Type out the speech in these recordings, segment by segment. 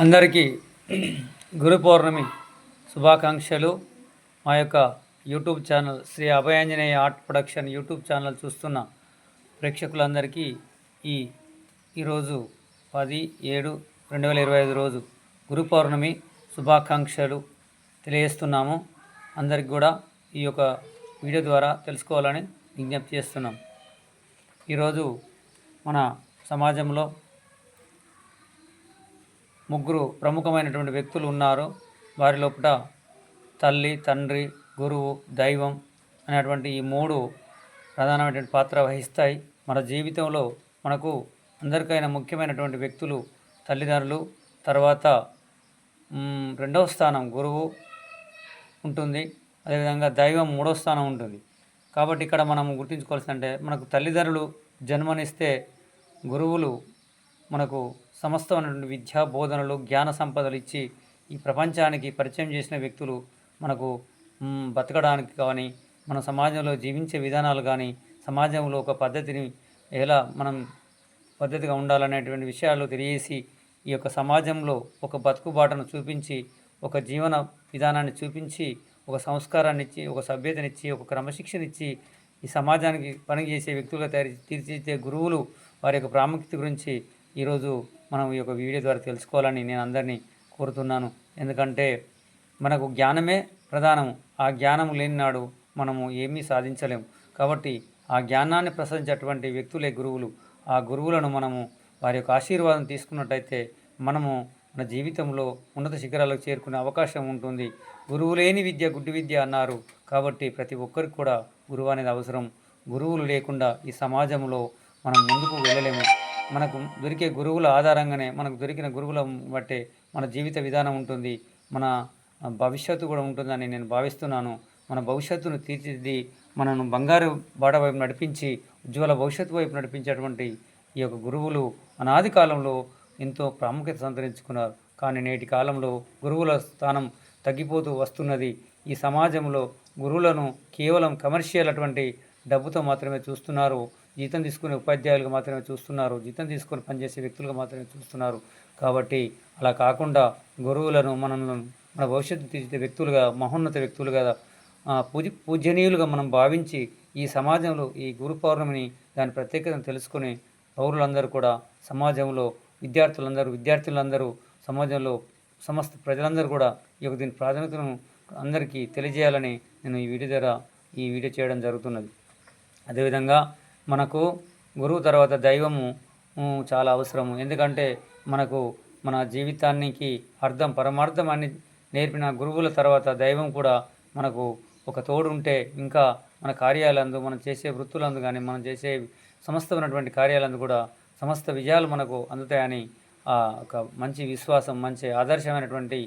అందరికీ గురు పౌర్ణమి శుభాకాంక్షలు. మా యొక్క YouTube channel Shri Abhayanjaneya art production YouTube channel చూస్తున్న ప్రేక్షకులందరికీ ఈ ఈరోజు పది ఏడు రెండు వేల ఇరవై ఐదు రోజు గురు పౌర్ణమి శుభాకాంక్షలు తెలియజేస్తున్నాము. అందరికి కూడా ఈ యొక్క వీడియో ద్వారా తెలుసుకోవాలని విజ్ఞప్తి చేస్తున్నాం. ఈరోజు మన సమాజంలో ముగ్గురు ప్రముఖమైనటువంటి వ్యక్తులు ఉన్నారు. వారి లోపల తల్లి తండ్రి గురువు దైవం అనేటువంటి ఈ మూడు ప్రధానమైనటువంటి పాత్ర వహిస్తాయి. మన జీవితంలో మనకు అందరికైనా ముఖ్యమైనటువంటి వ్యక్తులు తల్లిదండ్రులు. తర్వాత రెండవ స్థానం గురువు ఉంటుంది. అదేవిధంగా దైవం మూడో స్థానం ఉంటుంది. కాబట్టి ఇక్కడ మనం గుర్తుంచుకోవాల్సిందంటే మనకు తల్లిదండ్రులు జన్మనిస్తే గురువులు మనకు సమస్తమైనటువంటి విద్యా బోధనలు జ్ఞాన సంపదలు ఇచ్చి ఈ ప్రపంచానికి పరిచయం చేసిన వ్యక్తులు మనకు బతకడానికి కానీ మన సమాజంలో జీవించే విధానాలు కానీ సమాజంలో ఒక పద్ధతిని ఎలా మనం పద్ధతిగా ఉండాలనేటువంటి విషయాలు తెలియజేసి ఈ యొక్క సమాజంలో ఒక బతుకుబాటను చూపించి ఒక జీవన విధానాన్ని చూపించి ఒక సంస్కారాన్ని ఇచ్చి ఒక సభ్యతనిచ్చి ఒక క్రమశిక్షణ ఇచ్చి ఈ సమాజానికి పనిచేసే వ్యక్తులుగా తయారు తీర్చిదిద్దే గురువులు వారి యొక్క ప్రాముఖ్యత గురించి ఈరోజు మనం ఈ యొక్క వీడియో ద్వారా తెలుసుకోవాలని నేను అందరినీ కోరుతున్నాను. ఎందుకంటే మనకు జ్ఞానమే ప్రధానం ఆ జ్ఞానం లేని నాడు మనము ఏమీ సాధించలేము. కాబట్టి ఆ జ్ఞానాన్ని ప్రసరించేటువంటి వ్యక్తులే గురువులు. ఆ గురువులను మనము వారి యొక్క ఆశీర్వాదం తీసుకున్నట్టయితే మనము మన జీవితంలో ఉన్నత శిఖరాలకు చేరుకునే అవకాశం ఉంటుంది. గురువు లేని విద్య గుడ్డి విద్య అన్నారు. కాబట్టి ప్రతి ఒక్కరికి కూడా గురువు అనేది అవసరం. గురువులు లేకుండా ఈ సమాజంలో మనం ముందుకు వెళ్ళలేము. మనకు దొరికే గురువుల ఆధారంగానే మనకు దొరికిన గురువుల బట్టే మన జీవిత విధానం ఉంటుంది. మన భవిష్యత్తు కూడా ఉంటుందని నేను భావిస్తున్నాను. మన భవిష్యత్తును తీర్చిదిద్ది మనను బంగారు బాట వైపు నడిపించి ఉజ్వల భవిష్యత్తు వైపు నడిపించేటువంటి ఈ యొక్క గురువులు అనాది కాలంలో ఎంతో ప్రాముఖ్యత సంతరించుకున్నారు. కానీ నేటి కాలంలో గురువుల స్థానం తగ్గిపోతూ వస్తున్నది. ఈ సమాజంలో గురువులను కేవలం కమర్షియల్ అటువంటి డబ్బుతో మాత్రమే చూస్తున్నారు. జీతం తీసుకునే ఉపాధ్యాయులుగా మాత్రమే చూస్తున్నారు. జీతం తీసుకొని పనిచేసే వ్యక్తులుగా మాత్రమే చూస్తున్నారు. కాబట్టి అలా కాకుండా గురువులను మనల్ని మన భవిష్యత్తు తీర్చే వ్యక్తులుగా మహోన్నత వ్యక్తులుగా పూజ పూజనీయులుగా మనం భావించి ఈ సమాజంలో ఈ గురు పౌర్ణమిని దాని ప్రత్యేకతను తెలుసుకుని పౌరులందరూ కూడా సమాజంలో విద్యార్థులందరూ విద్యార్థులందరూ సమాజంలో సమస్త ప్రజలందరూ కూడా ఈ యొక్క దీని ప్రాధాన్యతను అందరికీ తెలియజేయాలని నేను ఈ వీడియో ద్వారా ఈ వీడియో చేయడం జరుగుతున్నది. అదేవిధంగా మనకు గురువు తర్వాత దైవము చాలా అవసరము. ఎందుకంటే మనకు మన జీవితానికి అర్థం పరమార్థం అని నేర్పిన గురువుల తర్వాత దైవం కూడా మనకు ఒక తోడు ఉంటే ఇంకా మన కార్యాలందు మనం చేసే వృత్తులందు కానీ మనం చేసే సమస్తమైనటువంటి కార్యాలందు కూడా సమస్త విజయాలు మనకు అందుతాయని ఆ ఒక మంచి విశ్వాసం మంచి ఆదర్శమైనటువంటి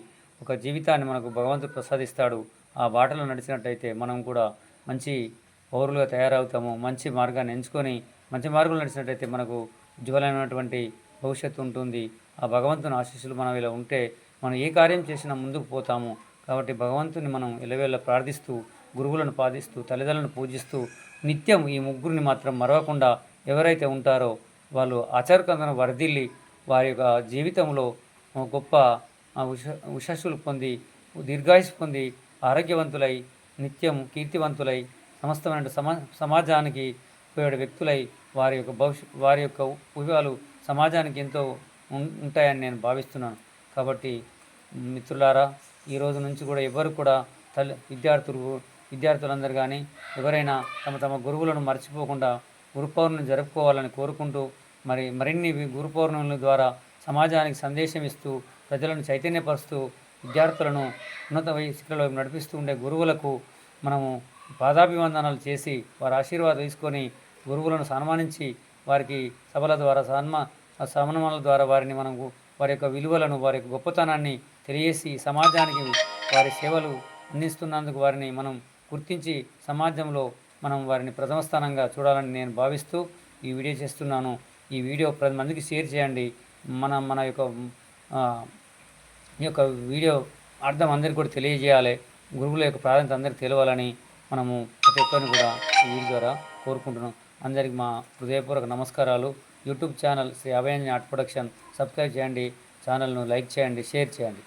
ఒక జీవితాన్ని మనకు భగవంతుడు ప్రసాదిస్తాడు. ఆ బాటలో నడిచినట్టయితే మనం కూడా మంచి పౌరులుగా తయారవుతాము. మంచి మార్గాన్ని ఎంచుకొని మంచి మార్గంలో నడిచినట్టయితే మనకు ఉజ్వలమైనటువంటి భవిష్యత్తు ఉంటుంది. ఆ భగవంతుని ఆశీస్సులు మనం ఇలా ఉంటే మనం ఏ కార్యం చేసినా ముందుకు పోతాము. కాబట్టి భగవంతుని మనం ఎలవేళ ప్రార్థిస్తూ గురువులను పాదిస్తూ తల్లిదండ్రులను పూజిస్తూ నిత్యం ఈ ముగ్గురిని మాత్రం మరవకుండా ఎవరైతే ఉంటారో వాళ్ళు ఆచారకందను వరదిల్లి వారి యొక్క జీవితంలో గొప్ప ఉష ఉషస్సులు పొంది దీర్ఘాయుసు పొంది ఆరోగ్యవంతులై నిత్యం కీర్తివంతులై సమస్తమైన సమా సమాజానికి ఉపయోగ వ్యక్తులై వారి యొక్క భవిష్య వారి యొక్క ఉపయోగాలు సమాజానికి ఎంతో ఉంటాయని నేను భావిస్తున్నాను. కాబట్టి మిత్రులారా ఈ రోజు నుంచి కూడా ఎవరు కూడా తల్లి విద్యార్థులు విద్యార్థులందరూ కానీ ఎవరైనా తమ తమ గురువులను మర్చిపోకుండా గురు పౌర్ణమి జరుపుకోవాలని కోరుకుంటూ మరి మరిన్ని వి- గురు పౌర్ణముల ద్వారా సమాజానికి సందేశం ఇస్తూ ప్రజలను చైతన్యపరుస్తూ విద్యార్థులను ఉన్నత వయస్సులో నడిపిస్తూ ఉండే గురువులకు మనము పాదాభివందనాలు చేసి వారి ఆశీర్వాదం తీసుకొని గురువులను సన్మానించి వారికి సభల ద్వారా సన్మా సన్మానాల ద్వారా వారిని మనకు వారి యొక్క విలువలను వారి యొక్క గొప్పతనాన్ని తెలియజేసి సమాజానికి వారి సేవలు అందిస్తున్నందుకు వారిని మనం గుర్తించి సమాజంలో మనం వారిని ప్రథమ స్థానంగా చూడాలని నేను భావిస్తూ ఈ వీడియో చేస్తున్నాను. ఈ వీడియో పది మందికి షేర్ చేయండి. మన మన యొక్క ఈ యొక్క వీడియో అర్థం అందరికీ కూడా తెలియజేయాలి. గురువుల యొక్క ప్రాధాన్యత అందరికీ తెలియాలని మనము ప్రతి ఒక్కరిని కూడా ఈ వీడియో ద్వారా కోరుకుంటున్నాం. అందరికి మా హృదయపూర్వక నమస్కారాలు. YouTube channel Shri Abhayanjani art production subscribe చేయండి. ఛానల్ను లైక్ చేయండి షేర్ చేయండి.